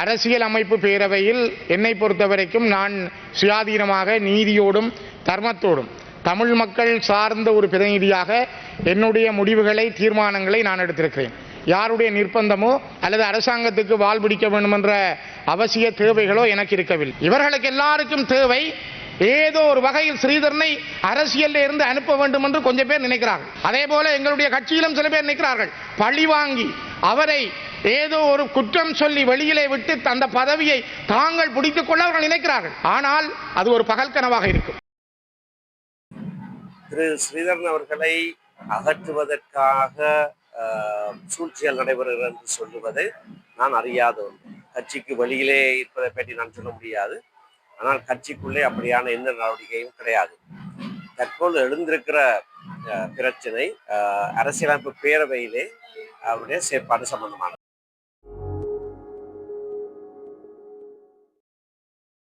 அரசியல் அமைப்பு பேரவையில் என்னை பொறுத்தவரைக்கும் நான் சுயாதீனமாக நீதியோடும் தர்மத்தோடும் தமிழ் மக்கள் சார்ந்த ஒரு பிரதிநிதியாக என்னுடைய முடிவுகளை தீர்மானங்களை நான் எடுத்திருக்கிறேன். யாருடைய நிர்பந்தமோ அல்லது அரசாங்கத்துக்கு வால் பிடிக்க வேண்டும் என்ற அவசிய தேவைகளோ எனக்கு இருக்கவில்லை. இவர்களுக்கு எல்லாருக்கும் தேவை ஏதோ ஒரு வகையில் ஸ்ரீதரனை அரசியலில் இருந்து அனுப்ப வேண்டும் என்று கொஞ்சம் பேர் நினைக்கிறார்கள். அதே போல எங்களுடைய கட்சியிலும் சில பேர் நினைக்கிறார்கள். பழி வாங்கி அவரை ஏதோ ஒரு குற்றம் சொல்லி வெளியிலே விட்டு அந்த பதவியை தாங்கள் பிடித்துக் கொள்ள அவர்கள் நினைக்கிறார்கள். ஆனால் அது ஒரு பகல் கனவாக இருக்கும். திரு ஸ்ரீதரன் அவர்களை அகற்றுவதற்காக ஆஹ், சூழ்ச்சிகள் நடைபெறுகிறது என்று சொல்லுவது நான் அறியாத ஒன்று. கட்சிக்கு வெளியிலே இருப்பதை பற்றி நான் சொல்ல முடியாது. ஆனால் கட்சிக்குள்ளே அப்படியான எந்த நடவடிக்கையும் கிடையாது. தற்போது எழுந்திருக்கிற பிரச்சனை ஆஹ், அரசியலமைப்பு பேரவையிலே அவருடைய செயற்பாடு சம்பந்தமானது.